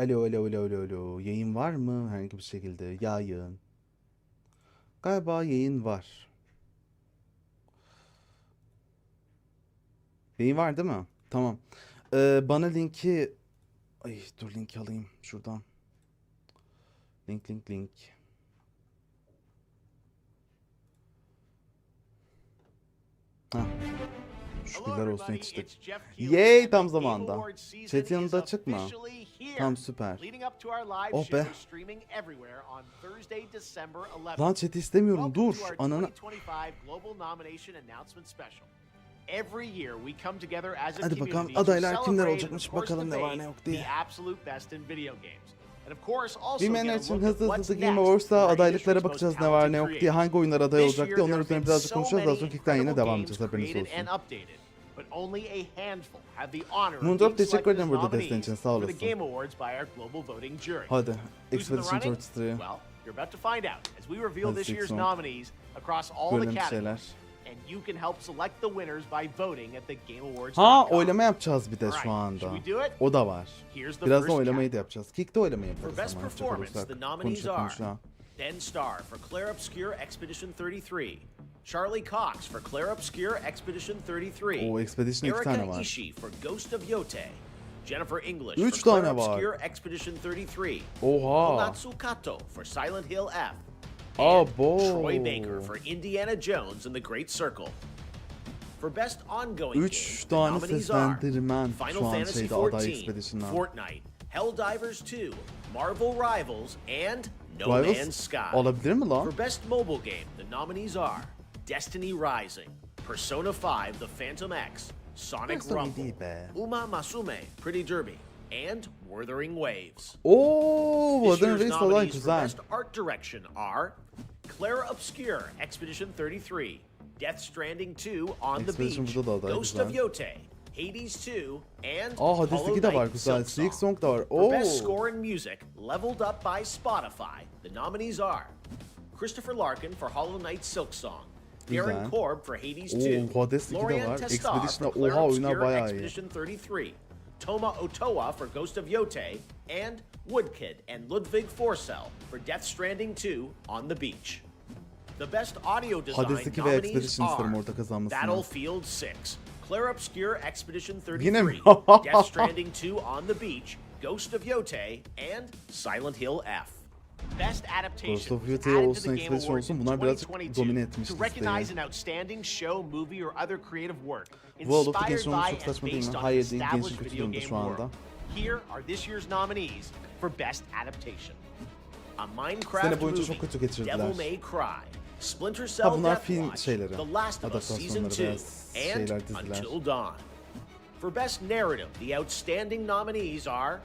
Alo alo alo alo alo. Yayın var mı herhangi bir şekilde? Yayın. Galiba yayın var. Yayın var değil mi? Tamam. Ee, bana linki... Ay dur linki alayım şuradan. Link link link. Heh. Şükürler olsun yetiştik. Yay, tam zamanında. Chat yanında açık mı? Tam süper. Oh be. Lan chat'i istemiyorum dur. Ananı... Hadi bakalım adaylar kimler olacakmış bakalım ne var ne yok diye. Bilmeyenler için hızlı hızlı Game Awards'ta adaylıklara bakacağız ne var ne yok diye hangi oyunlar aday olacak diye onlar üzerine birazcık konuşacağız. Daha sonra Kick'ten yine devam edeceğiz haberiniz olsun. Moondrop teşekkür ederim burada desteğin için, sağ olasın. Hadi. Expedition 33. Well, you're about to find out as we reveal Hadi this year's Sixon. nominees across all the Görelim bir categories. And you can help select the winners by voting at the Game Awards. Ha oylama yapacağız bir de şu anda. should we do it? O da var. Here's the Birazdan oylamayı da yapacağız. Kick'te oylama For best ama yapacak performance, olursak. the nominees Konuşa are konuşa. Ben Starr for Claire Obscure Expedition 33, Charlie Cox for Claire Obscure Expedition 33, O Expedition iki tane var. Ishii for Ghost of Yote, Jennifer English Üç for Claire. Obscure Expedition 33, Oha. Konatsu Kato for Silent Hill F, Oh, Abo. Troy Baker for Indiana Jones and the Great Circle. For Best Ongoing Üç Game, tane nominees are seslendirmen Final şu an Fantasy şeyde aday 14, Expedition'dan. Fortnite, Helldivers 2, Marvel Rivals, and No Rivals Man's Sky. olabilir mi lan? For Best Mobile Game, the nominees are Destiny Rising, Persona 5 The Phantom X, Sonic Rumble. Uma Masume Pretty Derby, and Wuthering Waves. Oo, This Modern year's Race falan nominees for güzel. Best Art Direction are Clara Obscure Expedition 33, Death Stranding 2 On the Beach, da Ghost güzel. of Yote, Hades 2, and Aa Hades Hollow 2 de var güzel. Silk Song da var. For Best Oo. Score in Music, leveled up by Spotify, the nominees are Christopher Larkin for Hollow Knight Silk Song, Darren Korb for Hades Oo, 2, Hades 2 de var. Expedition'da for Clara oha oyunlar bayağı iyi. Expedition 33, Toma Otoa for Ghost of Yote, and Woodkid and Ludwig Forsell for Death Stranding 2 On the Beach. The best audio design Hades 2 ve nominees are orada kazanmasını. Battlefield 6, Clara Obscure Expedition Yine mi? 33, Death Stranding 2 On the Beach, Ghost of Yote, and Silent Hill F. Best adaptation Ghost was added to olsun, the Game Expedition Awards olsun, bunlar birazcık 2022 domine etmiş to listeyi. recognize an outstanding show, movie, or other creative work World of the inspired by çok and saçma değil mi? based on Hayır değil, established kötü video durumda game şu anda. world. Here are this year's nominees for Best Adaptation. A Minecraft movie, çok kötü geçirdiler. Devil May Cry, Splinter Cell Ha, bunlar film şeyleri, The Last of Us Season 2, and şeyler. Until Dawn. For Best Narrative, the outstanding nominees are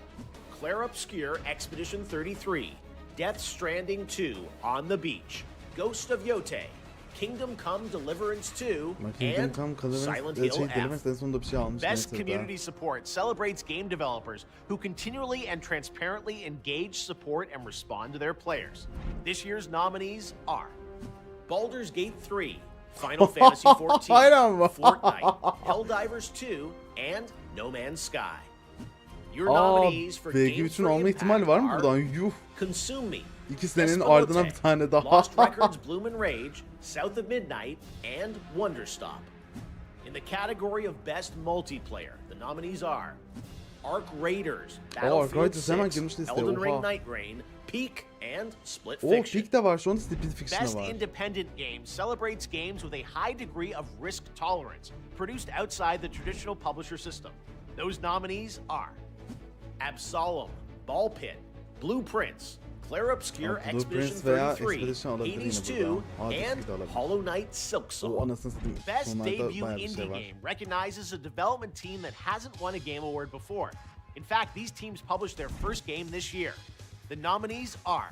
Claire Obscure Expedition 33, Death Stranding 2 On the Beach, Ghost of Yote, Kingdom Come Deliverance 2, Kingdom and Come Deliverance, Silent e, Hill şey, F. Deliverance en sonunda bir şey. Best community support celebrates game developers who continually and transparently engage, support, and respond to their players. This year's nominees are Baldur's Gate 3, Final Fantasy XIV, Hayır ama. Fortnite, Helldivers 2, and No Man's Sky. Your Aa, nominees for BG Game 3'ün for Impact ihtimali var mı are buradan? Yuh. Consume Me, İkisinin ardına bir tane daha. Lost Records Bloom and Rage, South of Midnight, and Wonderstop. In the category of Best Multiplayer, the nominees are Ark Raiders, Battlefield Raiders 6, Elden Ring. Night Rain, Peak, and Split Fiction. Peak de var an Split Fiction'da Best var. Independent Game celebrates games with a high degree of risk tolerance, produced outside the traditional publisher system. Those nominees are Absolem, Ball Pit, Blueprints, Claire Obscure Aa, Expedition Blueprints veya 33, Expedition Hades 2, and 2 de. Hollow Knight Silk Song. Best debut indie şey game recognizes a development team that hasn't won a Game Award before. In fact, these teams published their first game this year. The nominees are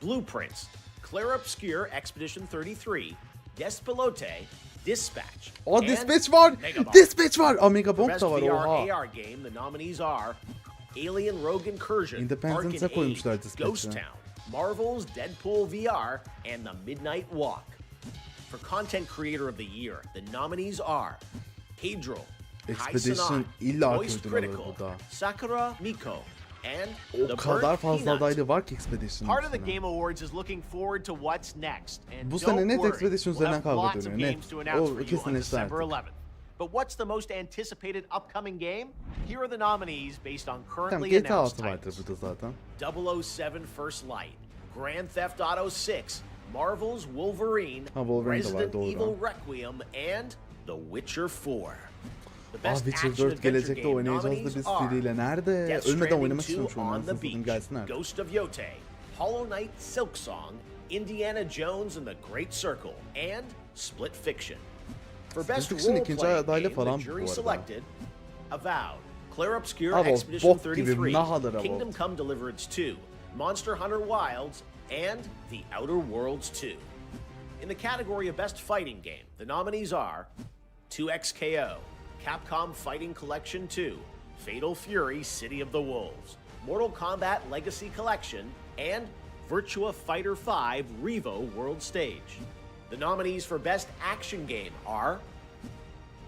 Blueprints, Claire Obscure Expedition 33, Despelote, Dispatch. O and Dispatch var. Megabomb. Dispatch var. Aa Mega Bomb Best da var VR oha. AR game, the nominees are Alien Rogue Incursion, koymuşlar Age. Ghost Town, Marvel's Deadpool VR, and The Midnight Walk. For Content Creator of the Year, the nominees are Pedro, Expedition illa Critical, burada. Sakura Miko, and O the kadar fazla adaylı var ki Expedition'ın Part of the. Game Awards is looking forward to what's next. And Bu don't sene net worry, Expedition üzerinden kavga lots of dönüyor, net. games to announce O for you on kesinleşti December artık. 11th. But what's the most anticipated upcoming game? Here are the nominees based on currently announced titles. zaten. 007 First Light, Grand Theft Auto 6, Marvel's Wolverine, Ha, Wolverine de var, Resident. Evil Requiem, and The Witcher 4. The Ah best Witcher 4 adventure gelecekte oynayacağız da biz are seriyle. Nerede? Death Ölmeden oynamak 2 istiyorum şu an. on anasını the satayım, gelsinler. Ghost of Yote, Hollow Knight Silk Song, Indiana Jones and the Great Circle, and Split Fiction. For best role adaylı game, the jury selected Avowed, Clair Obscur Abi o Expedition bok gibi 33, nahadır abi o. Kingdom Come Deliverance 2, Monster Hunter Wilds, and The Outer Worlds 2. In the category of Best Fighting Game, the nominees are 2XKO, Capcom Fighting Collection 2, Fatal Fury City of the Wolves, Mortal Kombat Legacy Collection, and Virtua Fighter 5 Revo World Stage. The nominees for Best Action Game are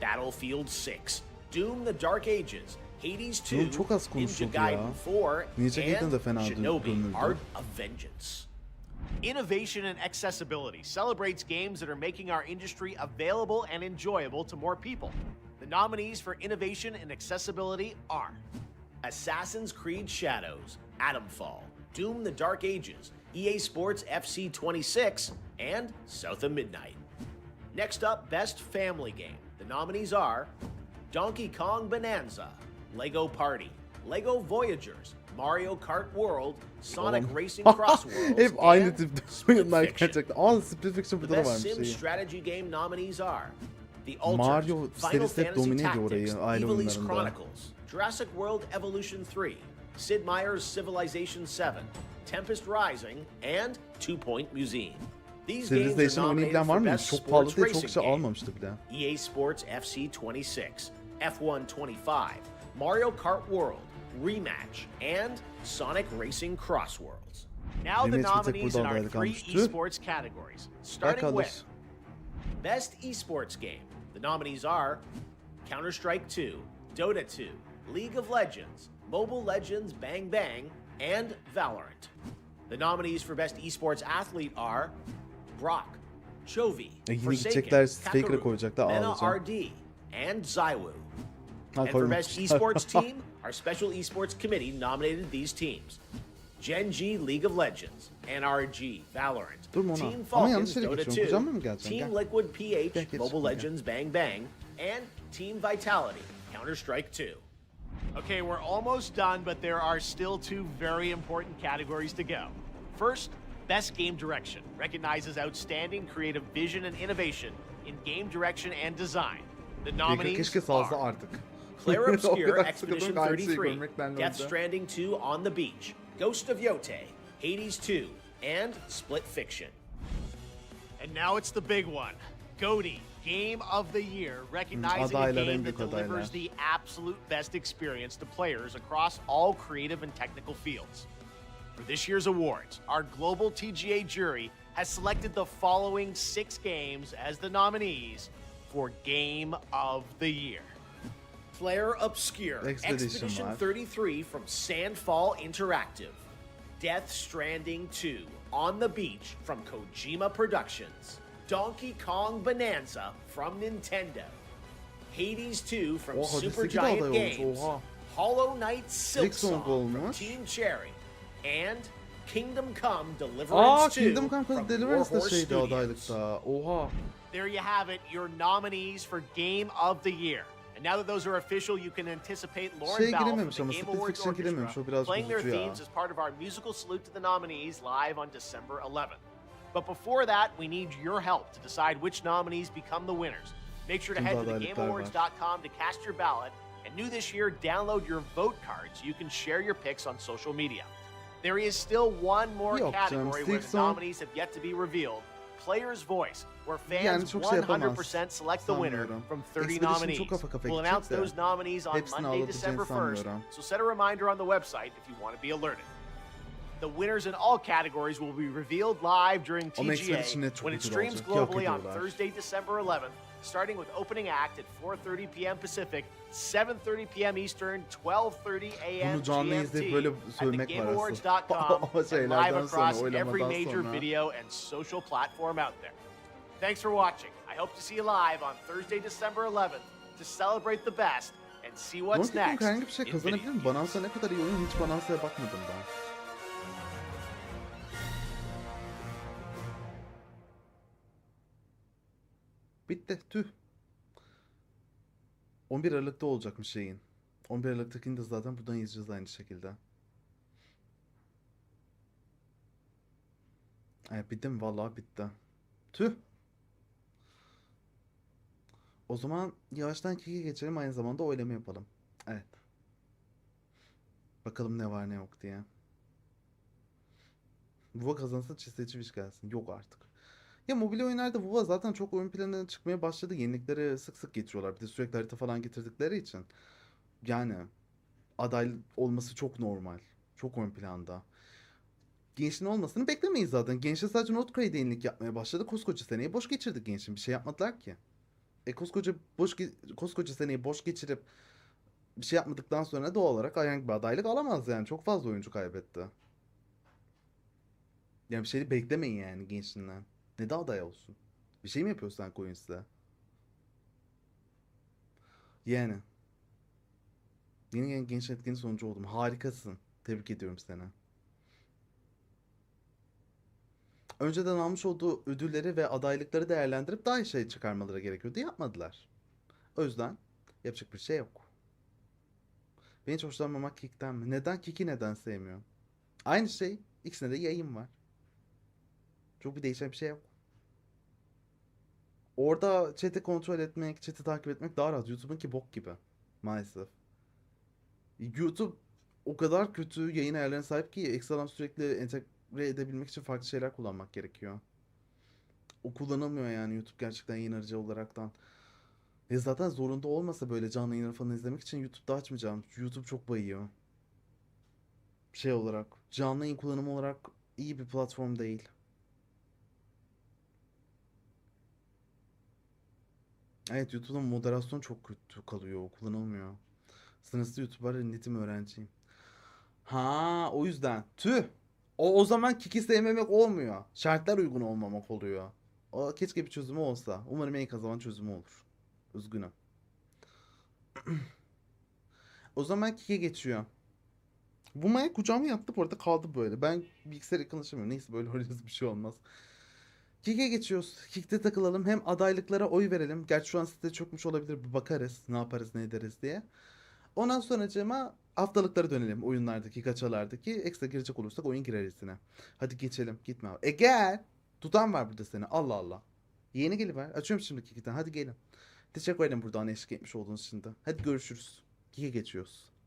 Battlefield 6, Doom the Dark Ages, Hades 2, Doom çok az Ninja. Gaiden 4, Ninja and de fena Shinobi. Art of Vengeance. Innovation and accessibility celebrates games that are making our industry available and enjoyable to more people. The nominees for innovation and accessibility are Assassin's Creed Shadows, Atomfall, Doom the Dark Ages, EA Sports FC 26, and South of Midnight. Next up, Best Family Game. The nominees are Donkey Kong Bonanza, Lego Party, Lego Voyagers, Mario Kart World, Sonic Oğlum. Racing Cross Hep aynı and tipte Split oyunlar gerçekten. Aa Split Fiction The da best varmış sim iyi. strategy game nominees are The Alters, Mario Final Fantasy domine ediyor Tactics, orayı aile Ivalice. Chronicles, Jurassic World Evolution 3, Sid Meier's Civilization 7, Tempest Rising, and Two Point Museum. These games are Civilization nominated oynayabilen var mı? Çok pahalı Sports diye çok Racing kişi Game. almamıştı bile. EA Sports FC 26, F1 25, Mario Kart World, Rematch, and Sonic Racing Cross Worlds. Now the Rematch bir tek nominees in our three esports categories, starting with Best Esports Game. The nominees are Counter Strike 2, Dota 2, League of Legends, Mobile Legends Bang Bang, and Valorant. The nominees for Best Esports Athlete are Brock, Chovy, yine Forsaken, gidecekler, Faker'ı Kakarot, koyacaklar, Mena ağlayacağım. RD, and Zywoo. And for Best. Esports Team, our Special Esports Committee nominated these teams. Gen G League of Legends, NRG Valorant, Team Falcons Dota geçiyorum. Kucağıma mı 2. Team Liquid PH Mobile Legends Bang Bang, and Team Vitality Counter Strike 2. Okay, we're almost done, but there are still two very important categories to go. First, Best Game Direction recognizes outstanding creative vision and innovation in game direction and design. The nominees are. Claire Obscure Expedition sıkıldım ki aynı şeyi 33, Death. Stranding 2 On the Beach, Ghost of Yote, Hades 2, and Split Fiction. And now it's the big one. GOTY, Game of the Year, recognizing a game that delivers the absolute best experience to players across all creative and technical fields. For this year's awards, our global TGA jury has selected the following six games as the nominees for Game of the Year. Flare Obscure, Expedition Expedition var. 33 from Sandfall Interactive, Death Stranding 2 On the Beach from Kojima Productions, Donkey Kong Bonanza from Nintendo, Hades 2 from Oha, de Supergiant Games, oha. Hollow Knight Silk İlk son Song from. Team Cherry, and Kingdom Come Deliverance Aa 2 Kingdom Come from Deliverance Warhorse şeydi Studios. adaylıkta. Oha. There you have it, your nominees for Game of the Year. And now that those are official, you can anticipate Lauren Şey Bell from girememiş the ama, Game Split Awards girememiş, Orchestra biraz playing their bozucu ya. themes as part of our musical salute to the nominees live on December 11th. But before that, we need your help to decide which nominees become the winners. Make sure to head to adaylıklar var. thegameawards.com to cast your ballot. And new this year, download your vote card so you can share your picks on social media. There is still one more category where the nominees have yet to be revealed. Player's Voice, where fans çok şey yapamaz. 100% select the winner from 30 nominees. çok kafa kafaya We'll announce those nominees on Monday, December 1st, so set a reminder on the website if you want to be alerted. The winners in all categories will be revealed live during TGA when it streams globally on. Thursday, December 11th starting with opening act at 4:30 p.m. Pacific, 7:30 p.m. Eastern, 12:30 a.m. GMT at thegameawards.com and live across every major video and social platform out there. Thanks for watching. I hope to see you live on Thursday, December 11th to celebrate the best and see what's next. herhangi bir şey kazanabilir mi? games. Ne kadar iyi oyun hiç Banansa'ya bakmadım ben. Bitti. Tüh. 11 Aralık'ta olacakmış şeyin. 11 Aralık'takini de zaten buradan izleyeceğiz aynı şekilde. Evet bitti mi? Vallahi bitti. Tüh. O zaman yavaştan kiki geçelim aynı zamanda oylama yapalım. Evet. Bakalım ne var ne yok diye. Vuva kazansa çisletici iş gelsin. Yok artık. Ya mobil oyunlarda Vuva zaten çok oyun planına çıkmaya başladı. Yenilikleri sık sık getiriyorlar. Bir de sürekli harita falan getirdikleri için. Yani aday olması çok normal. Çok ön planda. Genç'in olmasını beklemeyiz zaten. Genç'e sadece Notcrade'e yenilik yapmaya başladı. Koskoca seneyi boş geçirdik Genç'in. Bir şey yapmadılar ki. E koskoca boş koskoca seneyi boş geçirip bir şey yapmadıktan sonra doğal olarak herhangi bir adaylık alamaz yani. Çok fazla oyuncu kaybetti. Yani bir şey beklemeyin yani gençliğinden. Ne de aday olsun. Bir şey mi yapıyor sen oyun size? Yani. Yeni gen- genç etkinin sonucu oldum. Harikasın. Tebrik ediyorum seni. Önceden almış olduğu ödülleri ve adaylıkları değerlendirip daha iyi şey çıkarmaları gerekiyordu. Yapmadılar. O yüzden yapacak bir şey yok. Ben hiç hoşlanmamak Kik'ten mi? Neden Kik'i neden sevmiyorum? Aynı şey. İkisinde de yayın var. Çok bir değişen bir şey yok. Orada chat'i kontrol etmek, chat'i takip etmek daha rahat. YouTube'unki bok gibi. Maalesef. YouTube o kadar kötü yayın ayarlarına sahip ki ekstradan sürekli entegre edebilmek için farklı şeyler kullanmak gerekiyor. O kullanılmıyor yani YouTube gerçekten yayın aracı olaraktan. Ve zaten zorunda olmasa böyle canlı yayınları falan izlemek için YouTube'da açmayacağım. YouTube çok bayıyor. Şey olarak, canlı yayın kullanımı olarak iyi bir platform değil. Evet YouTube'da moderasyon çok kötü kalıyor. Kullanılmıyor. Sınırsız YouTuber netim öğrenciyim. Ha o yüzden. Tüh. O, o zaman Kiki sevmemek olmuyor. Şartlar uygun olmamak oluyor. O keşke bir çözümü olsa. Umarım en kazanan çözümü olur. Üzgünüm. O zaman Kiki geçiyor. Bu maya kucağıma yattı bu arada kaldı böyle. Ben bilgisayar yakınlaşamıyorum. Neyse böyle oynarız bir şey olmaz. Kik'e geçiyoruz. Kik'te takılalım. Hem adaylıklara oy verelim. Gerçi şu an site çökmüş olabilir. Bir bakarız. Ne yaparız ne ederiz diye. Ondan sonra haftalıklara dönelim. Oyunlardaki, kaçalardaki. Ekstra girecek olursak oyun gireriz yine. Hadi geçelim. Gitme abi. E gel. Tutan var burada seni. Allah Allah. Yeni geliver. Açıyorum şimdi Kik'ten. Hadi gelin. Teşekkür ederim buradan eşlik etmiş olduğunuz için de. Hadi görüşürüz. Kik'e geçiyoruz.